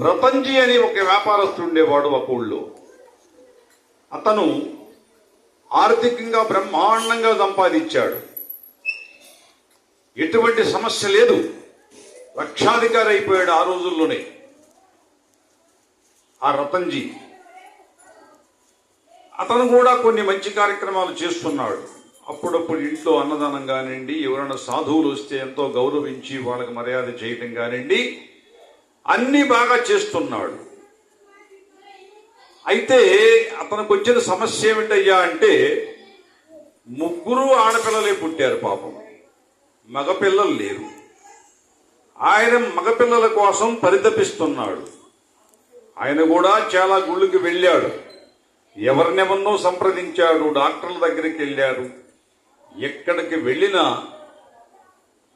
రతంజీ అని ఒక వ్యాపారస్తుడు ఉండేవాడు ఒక ఊళ్ళో. అతను ఆర్థికంగా బ్రహ్మాండంగా సంపాదించాడు. ఎటువంటి సమస్య లేదు. లక్షాధికారి అయిపోయాడు ఆ రోజుల్లోనే. ఆ రతన్జీ అతను కూడా కొన్ని మంచి కార్యక్రమాలు చేస్తున్నాడు. అప్పుడప్పుడు ఇంట్లో అన్నదానం కానివ్వండి ఎవరైనా సాధువులు వస్తే ఎంతో గౌరవించి వాళ్ళకి మర్యాద చేయటం కానివ్వండి అన్నీ బాగా చేస్తున్నాడు. అయితే అతనికి వచ్చిన సమస్య ఏమిటయ్యా అంటే ముగ్గురు ఆడపిల్లలే పుట్టారు పాపం. మగపిల్లలు లేరు. ఆయన మగపిల్లల కోసం పరితపిస్తున్నాడు. ఆయన కూడా చాలా గుళ్ళకి వెళ్ళాడు. ఎవరినెవరినో సంప్రదించాడు డాక్టర్ల దగ్గరికి వెళ్ళాడు. ఎక్కడికి వెళ్ళినా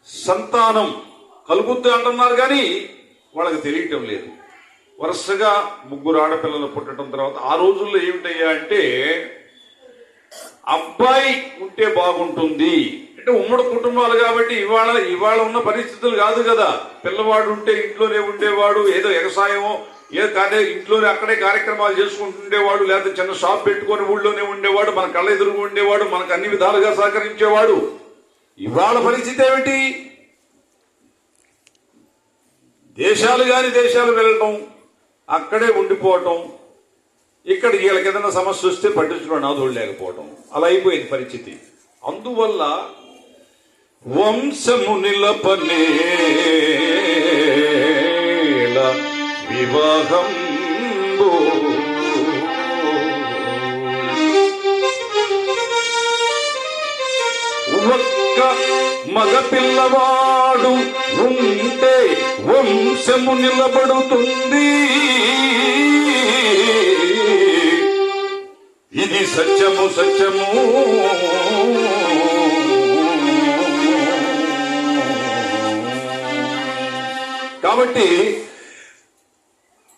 సంతానం కలుగుద్ది అంటున్నారు కానీ వాళ్ళకి తెలియటం లేదు. వరుసగా ముగ్గురు ఆడపిల్లలు పుట్టడం తర్వాత ఆ రోజుల్లో ఏమిటయ్యా అంటే అబ్బాయి ఉంటే బాగుంటుంది. అంటే ఉమ్మడి కుటుంబాలు కాబట్టి ఇవాళ ఇవాళ ఉన్న పరిస్థితులు కాదు కదా. పిల్లవాడు ఉంటే ఇంట్లోనే ఉండేవాడు ఏదో వ్యవసాయమో ఏదో కానీ ఇంట్లోనే అక్కడే కార్యక్రమాలు చేసుకుంటుండేవాడు లేదా చిన్న షాప్ పెట్టుకొని ఊళ్ళోనే ఉండేవాడు మన కళ్ళ ఎదురుగా ఉండేవాడు మనకు అన్ని విధాలుగా సహకరించేవాడు. ఇవాళ పరిస్థితి ఏమిటి? దేశాలు కాని దేశాలు వెళ్ళటం అక్కడే ఉండిపోవటం ఇక్కడ వీళ్ళకి ఏదైనా సమస్య వస్తే పట్టించుకున్న నాదుడు లేకపోవటం అలా అయిపోయింది పరిస్థితి. అందువల్ల వంశము నిలపనేల వివాహం మగ పిల్లవాడు ఉంటే వంశము నిలబడుతుంది. ఇది సత్యము సత్యము. కాబట్టి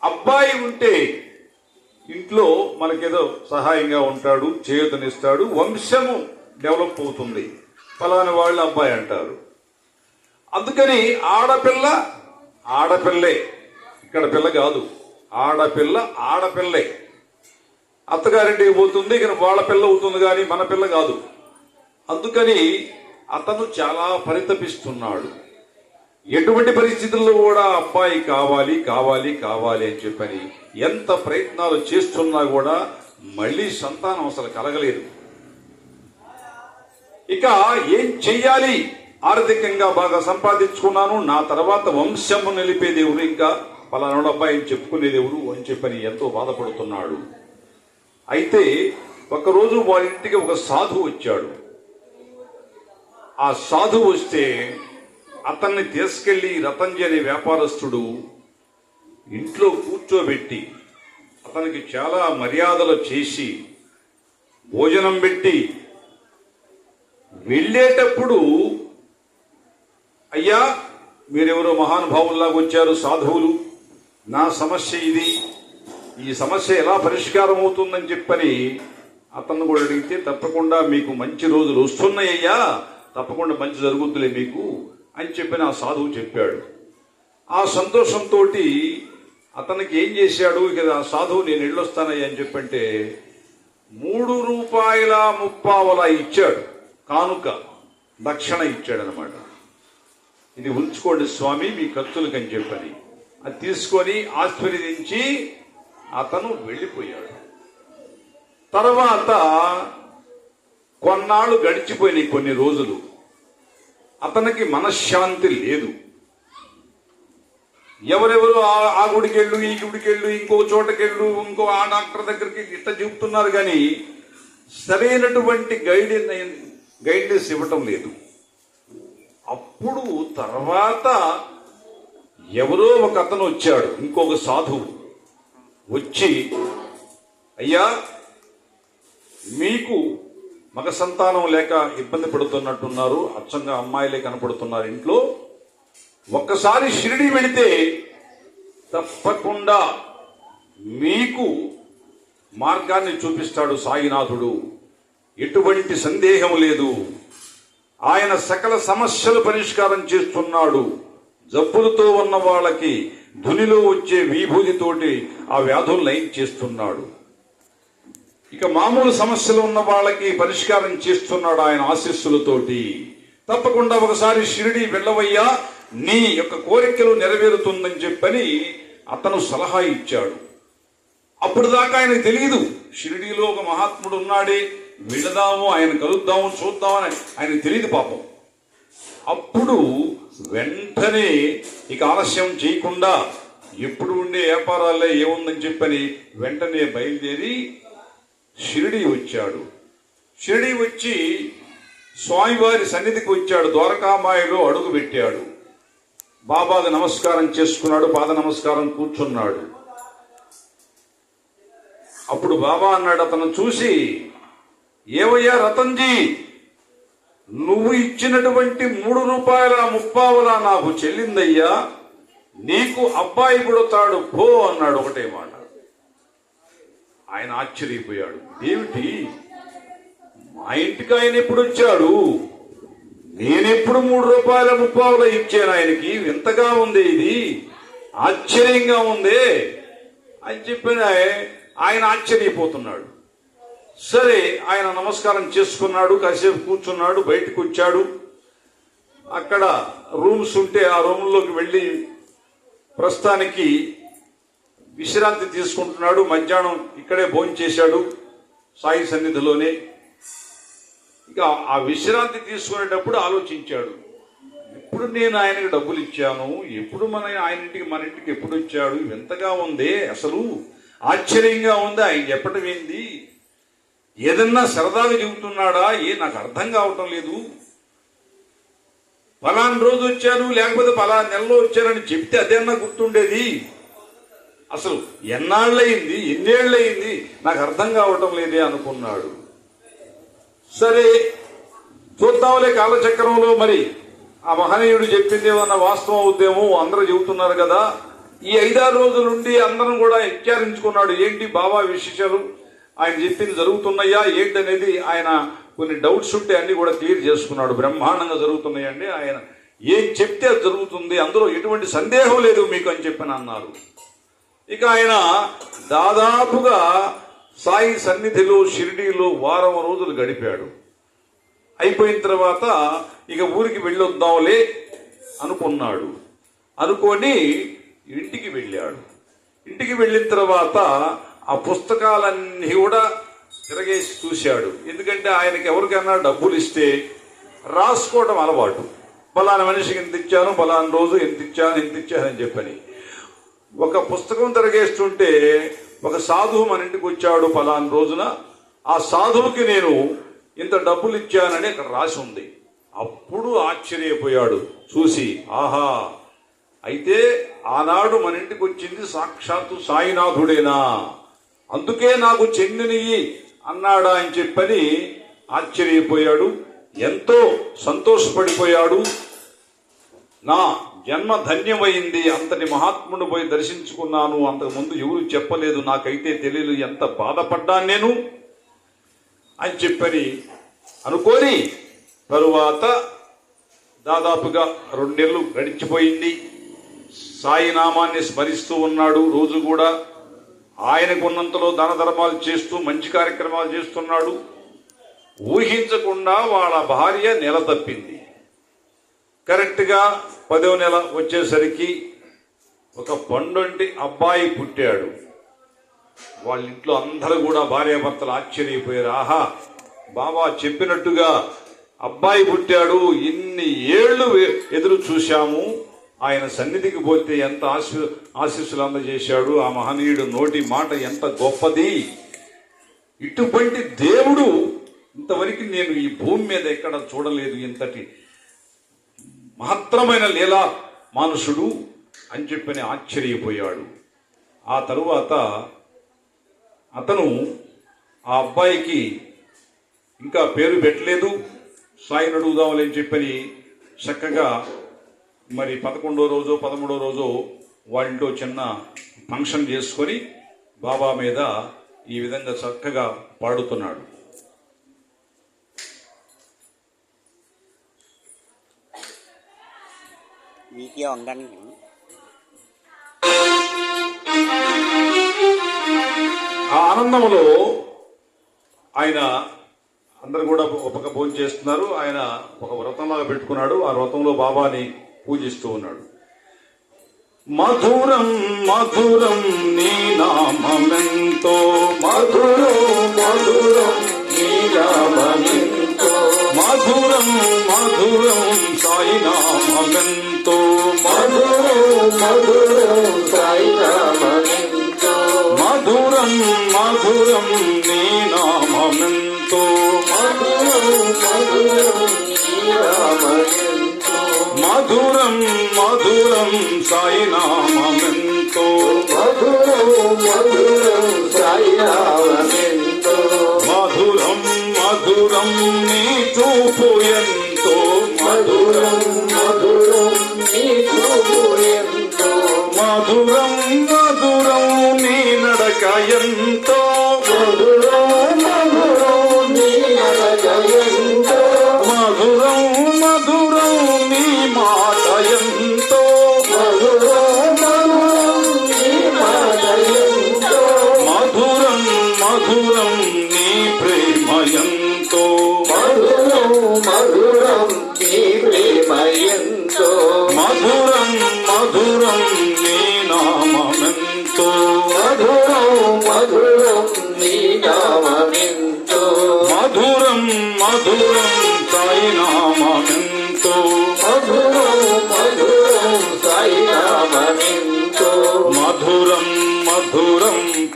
అబ్బాయి ఉంటే ఇంట్లో మనకేదో సహాయంగా ఉంటాడు చేయూతనిస్తాడు వంశము డెవలప్ అవుతుంది. ఫలాని వాళ్ళు అబ్బాయి అంటారు. అందుకని ఆడపిల్ల ఆడపిల్లే. ఇక్కడ పిల్ల కాదు. ఆడపిల్ల ఆడపిల్లే. అత్తగారింటికి పోతుంది ఇక్కడ వాళ్ళ పిల్ల అవుతుంది కానీ మన పిల్ల కాదు. అందుకని అతను చాలా పరితపిస్తున్నాడు. ఎటువంటి పరిస్థితుల్లో కూడా అబ్బాయి కావాలి కావాలి కావాలి అని చెప్పని ఎంత ప్రయత్నాలు చేస్తున్నా కూడా మళ్ళీ సంతానం అసలు కలగలేదు. ఇక ఏం చెయ్యాలి? ఆర్థికంగా బాగా సంపాదించుకున్నాను. నా తర్వాత వంశము నిలిపే దేవుడు ఇంకా పలానాడు అబ్బాయి చెప్పుకునే దేవుడు అని చెప్పని ఎంతో బాధపడుతున్నాడు. అయితే ఒకరోజు వారి ఇంటికి ఒక సాధువు వచ్చాడు. ఆ సాధువు వస్తే అతన్ని తీసుకెళ్ళి రతంజి అనే వ్యాపారస్తుడు ఇంట్లో కూర్చోబెట్టి అతనికి చాలా మర్యాదలు చేసి భోజనం పెట్టి వెళ్ళేటప్పుడు అయ్యా మీరెవరో మహానుభావుల్లాగా వచ్చారు సాధువులు నా సమస్య ఇది. ఈ సమస్య ఎలా పరిష్కారం అవుతుందని చెప్పని అతను కూడా అడిగితే తప్పకుండా మీకు మంచి రోజులు వస్తున్నాయ్యా తప్పకుండా మంచి జరుగుద్దులే మీకు అని చెప్పిన ఆ సాధువు చెప్పాడు. ఆ సంతోషంతో అతనికి ఏం చేశాడు ఇక ఆ సాధువు నేను వెళ్ళొస్తానయ్యా అని చెప్పంటే మూడు రూపాయల ముప్పావల ఇచ్చాడు. కానుక దక్షిణ ఇచ్చాడు అనమాట ఇది ఉంచుకోండి స్వామి మీ ఖర్చులకు అని చెప్పని. అది తీసుకొని ఆశీర్వదించి అతను వెళ్ళిపోయాడు. తర్వాత కొన్నాళ్ళు గడిచిపోయినాయి కొన్ని రోజులు. అతనికి మనశ్శాంతి లేదు. ఎవరెవరు ఆ- ఆ గుడికెళ్ళు ఈ గుడికెళ్ళు ఇంకో చోటకెళ్ళు ఇంకో ఆ డాక్టర్ దగ్గరికి ఇట్లా చెబుతున్నారు కానీ సరైనటువంటి గైడ్ గైడ్నెస్ ఇవ్వటం లేదు. అప్పుడు తర్వాత ఎవరో ఒక అతను వచ్చాడు ఇంకొక సాధువు వచ్చి అయ్యా మీకు మగ సంతానం లేక ఇబ్బంది పడుతున్నట్టున్నారు అచ్చంగా అమ్మాయిలే కనపడుతున్నారు ఇంట్లో. ఒక్కసారి షిరిడి వెళితే తప్పకుండా మీకు మార్గాన్ని చూపిస్తాడు సాయినాథుడు. ఎటువంటి సందేహం లేదు. ఆయన సకల సమస్యలు పరిష్కారం చేస్తున్నాడు. జబ్బులతో ఉన్న వాళ్ళకి ధునిలో వచ్చే విభూతితోటి ఆ వ్యాధులు లైన్ చేస్తున్నాడు. ఇక మామూలు సమస్యలు ఉన్న వాళ్ళకి పరిష్కారం చేస్తున్నాడు ఆయన ఆశీస్సులతోటి. తప్పకుండా ఒకసారి షిరిడి వెళ్ళవయ్యా నీ యొక్క కోరికలు నెరవేరుతుందని చెప్పని అతను సలహా ఇచ్చాడు. అప్పుడు దాకా ఆయనకు తెలియదు షిరిడీలో ఒక మహాత్ముడు ఉన్నాడే వెళదాము ఆయన కలుద్దాము చూద్దాం అని ఆయన తెలియదు పాపం. అప్పుడు వెంటనే ఇక ఆలస్యం చేయకుండా ఎప్పుడు ఉండే వ్యాపారాల్లో ఏముందని చెప్పని వెంటనే బయలుదేరి షిరిడి వచ్చాడు. షిరిడి వచ్చి స్వామివారి సన్నిధికి వచ్చాడు. ద్వారకామాయలో అడుగు పెట్టాడు. బాబాకి నమస్కారం చేసుకున్నాడు. పాద నమస్కారం కూర్చున్నాడు. అప్పుడు బాబా అన్నాడు అతను చూసి ఏవయ్యా రతన్జీ? నువ్వు ఇచ్చినటువంటి మూడు రూపాయల ముప్పావల నాకు చెల్లిందయ్యా. నీకు అబ్బాయి పుడతాడు పో అన్నాడు ఒకటే మాట. ఆయన ఆశ్చర్యపోయాడు. ఏమిటి? మా ఇంటికి ఆయన ఎప్పుడు వచ్చాడు? నేనెప్పుడు మూడు రూపాయల ముప్పావుల ఇచ్చాను ఆయనకి? వింతగా ఉంది ఇది. ఆశ్చర్యంగా ఉంది. అని చెప్పిన ఆయన ఆశ్చర్యపోతున్నాడు. సరే ఆయన నమస్కారం చేసుకున్నాడు కాసేపు కూర్చున్నాడు బయటకు వచ్చాడు. అక్కడ రూమ్స్ ఉంటే ఆ రూమ్లోకి వెళ్ళి ప్రస్తుతానికి విశ్రాంతి తీసుకుంటున్నాడు. మధ్యాహ్నం ఇక్కడే భోజనం చేశాడు సాయి సన్నిధిలోనే. ఇక ఆ విశ్రాంతి తీసుకునేటప్పుడు ఆలోచించాడు. ఎప్పుడు నేను ఆయనకి డబ్బులు ఇచ్చాను? ఎప్పుడు మన ఆయన ఇంటికి మన ఇంటికి ఎప్పుడు వచ్చాడు? ఎంతగా ఉంది? అసలు ఆశ్చర్యంగా ఉంది. ఆయన చెప్పటం ఏంది? ఏదన్నా సరదాగా చెబుతున్నాడా? ఏ నాకు అర్థం కావటం లేదు. పలానా రోజు వచ్చాను లేకపోతే పలానా నెలలో వచ్చానని చెప్తే అదేనా గుర్తుండేది. అసలు ఎన్నాళ్ళయింది ఎన్నేళ్ళయింది? నాకు అర్థం కావటం లేదే అనుకున్నాడు. సరే చూద్దాంలే కాలచక్రంలో మరి. ఆ మహనీయుడు చెప్పింది ఏమన్నా వాస్తవం అవుద్దేమో? అందరూ చెబుతున్నారు కదా. ఈ ఐదారు రోజుల నుండి అందరం కూడా విచారించుకున్నాడు ఏంటి బాబా విశేషాలు? ఆయన చెప్పింది జరుగుతున్నాయా ఏంటనేది ఆయన కొన్ని డౌట్స్ ఉంటే అన్ని కూడా క్లియర్ చేసుకున్నాడు. బ్రహ్మాండంగా జరుగుతున్నాయండి. ఆయన ఏం చెప్తే అది జరుగుతుంది అందులో ఎటువంటి సందేహం లేదు మీకు అని చెప్పని అన్నారు. ఇక ఆయన దాదాపుగా సాయి సన్నిధిలో షిరిడీలో వారం రోజులు గడిపాడు. అయిపోయిన తర్వాత ఇక ఊరికి వెళ్ళొద్దాంలే అనుకున్నాడు. అనుకొని ఇంటికి వెళ్ళాడు. ఇంటికి వెళ్ళిన తర్వాత ఆ పుస్తకాలన్నీ కూడా తిరగేసి చూశాడు. ఎందుకంటే ఆయనకి ఎవరికైనా డబ్బులు ఇస్తే రాసుకోవడం అలవాటు. ఫలానా మనిషికి ఎంత ఇచ్చాను ఫలానా రోజు ఎంత ఇచ్చాను ఎంత ఇచ్చాను అని చెప్పని. ఒక పుస్తకం తిరగేస్తుంటే ఒక సాధువు మన ఇంటికి వచ్చాడు ఫలానా రోజున. ఆ సాధువుకి నేను ఇంత డబ్బులు ఇచ్చానని అక్కడ రాసి ఉంది. అప్పుడు ఆశ్చర్యపోయాడు. చూసి ఆహా అయితే ఆనాడు మన ఇంటికి వచ్చింది సాక్షాత్తు సాయినాథుడేనా? అందుకే నాకు చెందినయి అన్నాడా అని చెప్పని ఆశ్చర్యపోయాడు. ఎంతో సంతోషపడిపోయాడు. నా జన్మ ధన్యమైంది. అంతటి మహాత్ముడు పోయి దర్శించుకున్నాను. అంతకుముందు ఎవరు చెప్పలేదు. నాకైతే తెలియదు ఎంత బాధపడ్డాను నేను అని చెప్పని అనుకొని తరువాత దాదాపుగా రెండేళ్ళు గడిచిపోయింది. సాయినామాన్ని స్మరిస్తూ ఉన్నాడు. రోజు కూడా ఆయనకు ఉన్నంతలో దాన ధర్మాలు చేస్తూ మంచి కార్యక్రమాలు చేస్తున్నాడు. ఊహించకుండా వాళ్ళ భార్య నెల తప్పింది. కరెక్ట్గా పదవ నెల వచ్చేసరికి ఒక పండుంటి అబ్బాయి పుట్టాడు. వాళ్ళ ఇంట్లో అందరూ కూడా భార్యాభర్తలు ఆశ్చర్యపోయారు. ఆహా బాబా చెప్పినట్టుగా అబ్బాయి పుట్టాడు. ఇన్ని ఏళ్ళు ఎదురు చూశాము. ఆయన సన్నిధికి పోతే ఎంత ఆశీ ఆశీస్సులు అందజేశాడు. ఆ మహనీయుడు నోటి మాట ఎంత గొప్పది. ఇటువంటి దేవుడు ఇంతవరకు నేను ఈ భూమి మీద ఎక్కడ చూడలేదు. ఇంతటి మహత్తరమైన లీలా మానుషుడు అని చెప్పని ఆశ్చర్యపోయాడు. ఆ తరువాత అతను ఆ అబ్బాయికి ఇంకా పేరు పెట్టలేదు. సాయిని అడుగుదామని అని చెప్పని చక్కగా మరి పదకొండో రోజు పదమూడో రోజు వాళ్ళతో చిన్న ఫంక్షన్ చేసుకొని బాబా మీద ఈ విధంగా చక్కగా పాడుతున్నాడు. ఆ ఆనందంలో ఆయన అందరు కూడా ఒక భోజనం చేస్తున్నారు. ఆయన ఒక వ్రతంలాగా పెట్టుకున్నాడు. ఆ వ్రతంలో బాబాని పూజిస్తూ ఉన్నాడు. మధురం మధురం నీ నామెంతో మధురం మధురం నీ నామెంతో మధురం మధురం సాయి నామెంతో మధురం మధురం సాయి నామమెంతో మధురం మధురం నీ నామెంతో మధురం మధురం నీ నామమెంతో సాయి నామెంతో. మధురం మధురం సాయి నామమెంతో మధురం మధురం నీ చూపు ఎంతో మధురం మధురం నీ చూపు ఎంతో. మధురం మధురం నీ నడక ఎంతో.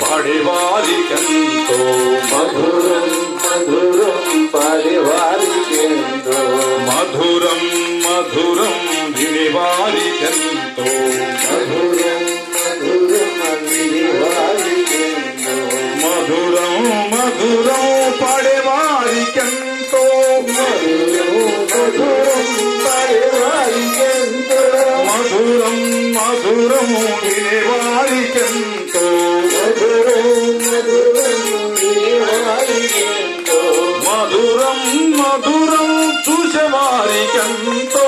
పాడేవారికెంతో మధురం మధురం పరివారికెంతో మధురం మధురం వినివారికెంతో. మధురం మధురం మధురం చూసేవారికెంతో మధురం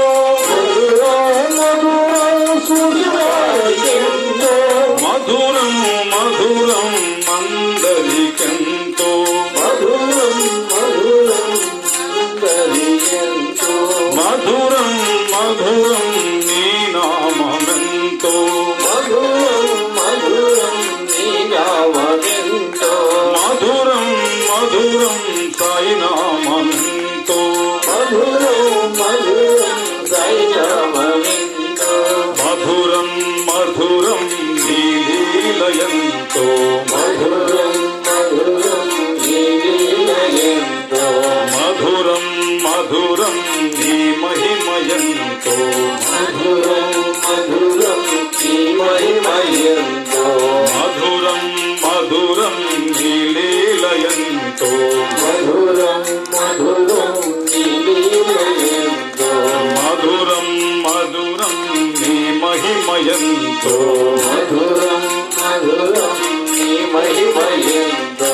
మహిమయంతో మధురం మధురం నీ మహిమయంతో.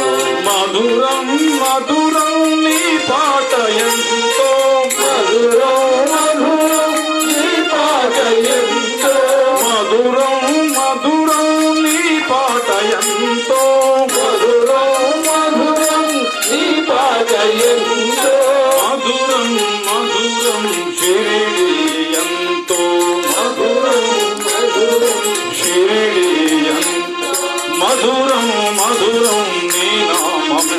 మధురం మధురం నీ పాట ఎంతో. మధురం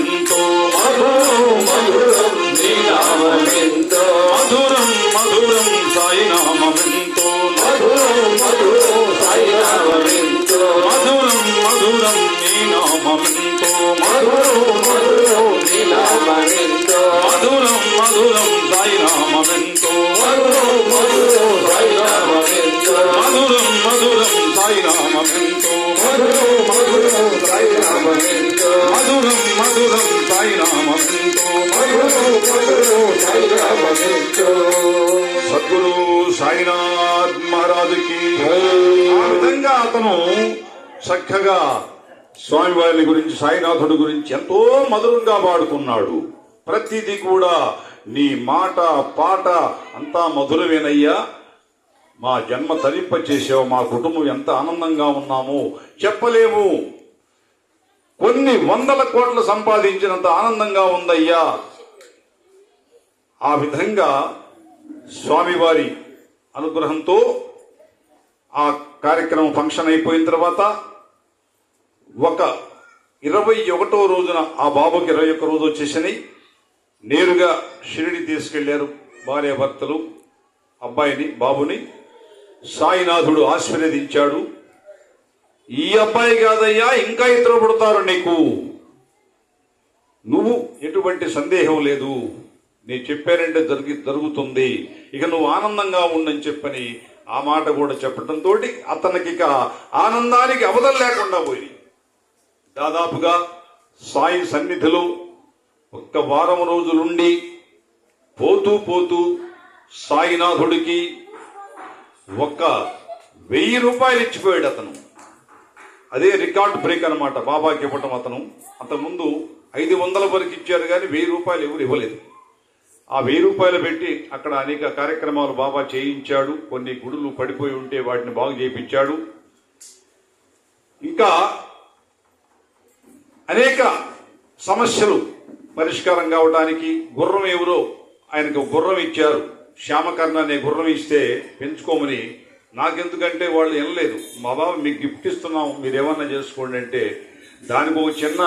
నామెంతో మధురం మధురం నీ నామమెంతో మధురం మధురం సాయి నామెంతో మధురం మధురం సాయి నామమెంతో మధురం మధురం నీ నామెంతో మధురం మధురం నీ నామమెంతో మధురం మధురం సాయి నామెంతో మధురం మధురం సాయి నామమెంతో మధురం మధురం సాయి నామెంతో మధురం మధురం సాయి నామమెంతో మధురం మధురం సాయి సద్గురు సాయినాథ్ మహారాజుకి ఆ విధంగా అతను చక్కగా స్వామివారి గురించి సాయినాథుడి గురించి ఎంతో మధురంగా పాడుకున్నాడు. ప్రతిదీ కూడా నీ మాట పాట అంతా మధురమేనయ్యా. మా జన్మ తరింప చేసావు మా కుటుంబం ఎంత ఆనందంగా ఉన్నామో చెప్పలేము. కొన్ని వందల కోట్లు సంపాదించినంత ఆనందంగా ఉందయ్యా. ఆ విధంగా స్వామివారి అనుగ్రహంతో ఆ కార్యక్రమం ఫంక్షన్ అయిపోయిన తర్వాత ఒక ఇరవై ఒకటో రోజున ఆ బాబుకి ఇరవై ఒక్క రోజు వచ్చేసని నేరుగా షిరిడి తీసుకెళ్ళారు భార్యాభర్తలు అబ్బాయిని బాబుని. సాయినాథుడు ఆశీర్వదించాడు. ఈ అబ్బాయి కాదయ్యా ఇంకా ఇతరు పుడతారు నీకు. నువ్వు ఎటువంటి సందేహం లేదు. నేను చెప్పానంటే జరిగి జరుగుతుంది. ఇక నువ్వు ఆనందంగా ఉండని చెప్పని ఆ మాట కూడా చెప్పడంతో అతనికి ఇక ఆనందానికి అవధం లేకుండా పోయి దాదాపుగా సాయి సన్నిధిలో ఒక్క వారం రోజులుండి పోతూ పోతూ సాయినాథుడికి ఒక్క వెయ్యి రూపాయలు ఇచ్చిపోయాడు అతను. అదే రికార్డ్ బ్రేక్ అన్నమాట. బాబాకి ఇవ్వటం అతను. అంతకుముందు ఐదు వందల వరకు ఇచ్చారు కానీ వెయ్యి రూపాయలు ఎవరు ఇవ్వలేదు. ఆ వెయ్యి రూపాయలు పెట్టి అక్కడ అనేక కార్యక్రమాలు బాబా చేయించాడు. కొన్ని గుడులు పడిపోయి ఉంటే వాటిని బాగు చేయించాడు. ఇంకా అనేక సమస్యలు పరిష్కారం కావడానికి గుర్రం ఎవరో ఆయనకు గుర్రం ఇచ్చారు. శ్యామకర్ణ అనే గుర్రం ఇస్తే పెంచుకోమని నాకెందుకంటే వాళ్ళు వినలేదు. మా బాబు మీకు గిఫ్ట్ ఇస్తున్నాం మీరు ఏమన్నా చేసుకోండి అంటే దానికి ఒక చిన్న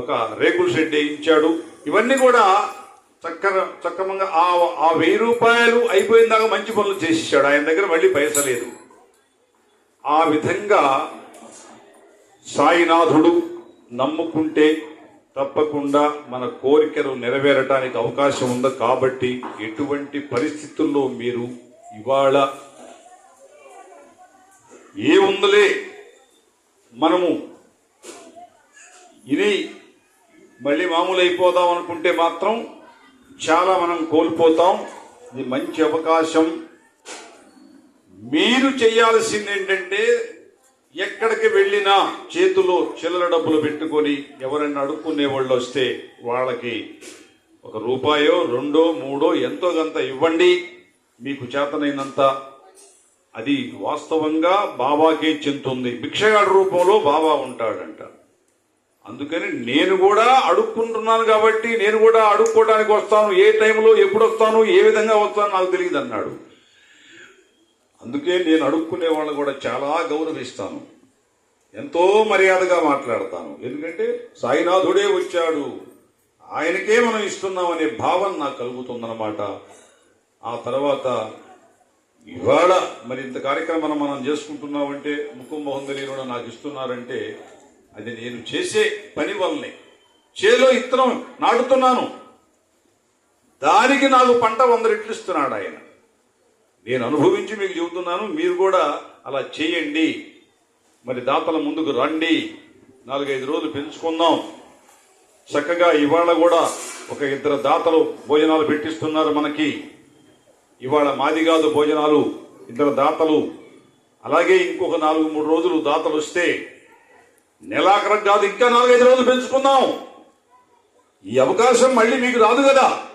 ఒక రేకుల షెడ్ వేయించాడు. ఇవన్నీ కూడా చక్కర చక్కమంగా ఆ ఆ వెయ్యి రూపాయలు అయిపోయిన దాకా మంచి పనులు చేసేసాడు. ఆయన దగ్గర మళ్ళీ పైసలేదు ఆ విధంగా సాయినాథుడు నమ్ముకుంటే తప్పకుండా మన కోరికలు నెరవేరటానికి అవకాశం ఉంది. కాబట్టి ఎటువంటి పరిస్థితుల్లో మీరు ఇవాళ ఏముందలే? మనము ఇది మళ్ళీ మామూలు అయిపోదాం అనుకుంటే మాత్రం చాలా మనం కోల్పోతాం. ఇది మంచి అవకాశం. మీరు చేయాల్సింది ఏంటంటే ఎక్కడికి వెళ్ళినా చేతిలో చిల్లర డబ్బులు పెట్టుకొని ఎవరైనా అడుక్కునే వాళ్ళు వస్తే వాళ్ళకి ఒక రూపాయో రెండో మూడో ఎంతో కొంత ఇవ్వండి. మీకు చేతనైనంత అది వాస్తవంగా బాబాకే చెందుతుంది. భిక్షగాడి రూపంలో బాబా ఉంటాడంట. అందుకని నేను కూడా అడుక్కుంటున్నాను కాబట్టి నేను కూడా అడుక్కోవడానికి వస్తాను. ఏ టైంలో ఎప్పుడు వస్తాను ఏ విధంగా వస్తాను నాకు తెలియదు అన్నాడు అందుకే నేను అడుక్కునే వాళ్ళని కూడా చాలా గౌరవిస్తాను. ఎంతో మర్యాదగా మాట్లాడతాను. ఎందుకంటే సాయినాథుడే వచ్చాడు. ఆయనకే మనం ఇస్తున్నాం అనే భావన నాకు కలుగుతుందన్నమాట. ఆ తర్వాత ఇవాళ మరి ఇంత కార్యక్రమం మనం చేసుకుంటున్నామంటే ముఖం మొహం తెలియకుండా నాకు ఇస్తున్నారంటే అది నేను చేసే పని వల్లనే. చేలో ఇత్తనం నాటుతున్నాను. దానికి నాకు పంట వంద రెట్లు ఇస్తున్నాడు ఆయన. నేను అనుభవించి మీకు చెబుతున్నాను మీరు కూడా అలా చేయండి. మరి దాతల ముందుకు రండి. నాలుగైదు రోజులు పెంచుకుందాం. చక్కగా ఇవాళ కూడా ఒక ఇద్దరు దాతలు భోజనాలు పెట్టిస్తున్నారు మనకి. ఇవాళ మాది కాదు భోజనాలు ఇద్దరు దాతలు. అలాగే ఇంకొక నాలుగు మూడు రోజులు దాతలు వస్తే నెలాఖరం కాదు ఇంకా నాలుగైదు రోజులు పెంచుకుందాం. ఈ అవకాశం మళ్ళీ మీకు రాదు కదా.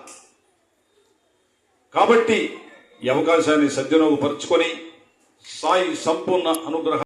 కాబట్టి ఈ అవకాశాన్ని సద్వినియోగపరుచుకొని సాయి సంపూర్ణ అనుగ్రహం